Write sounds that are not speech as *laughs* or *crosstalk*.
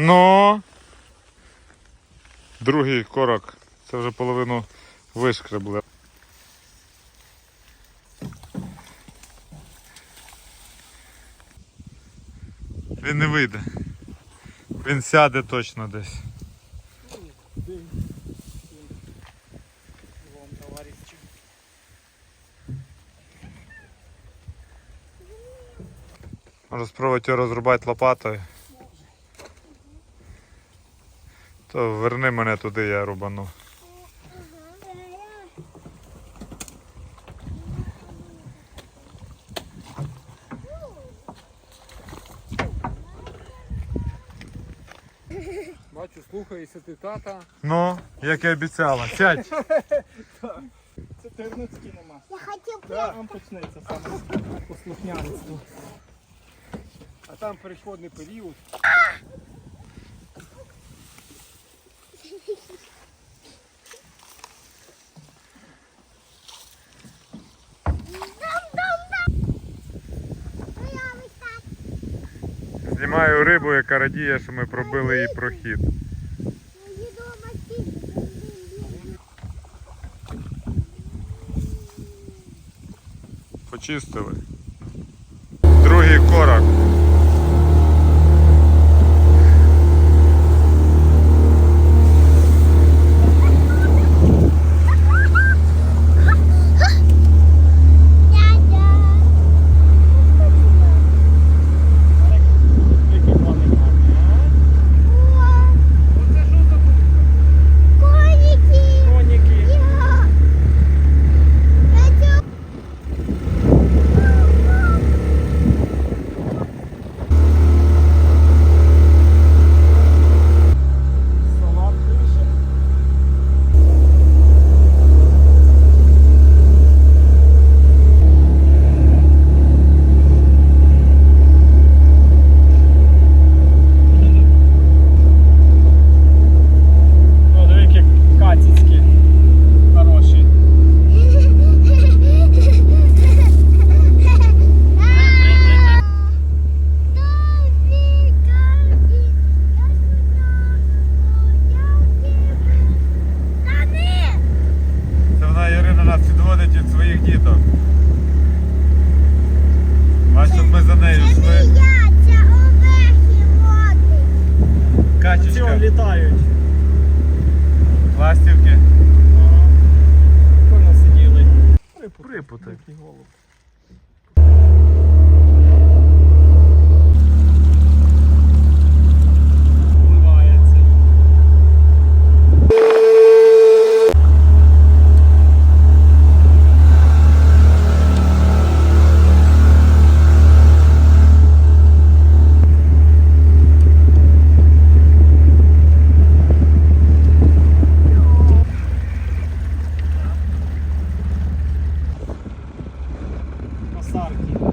Ну. Другий корок. Це вже половину вишкребли. Він не вийде. Він сяде точно десь. Можна спробувати його розрубати лопатою. То верни мене туди, я рубану. Бачу, слухаєшся ти тата. Ну, як і обіцяла. Сядь. *laughs* Це терницький нема. Я хотів Да, там почнеться саме послухняництво. А там переходний період. Знімаю рибу, яка радіє, що ми пробили їй прохід. Почистили. Другий корок. Ластівки. Воно сиділи. Припути. Голуб. parque.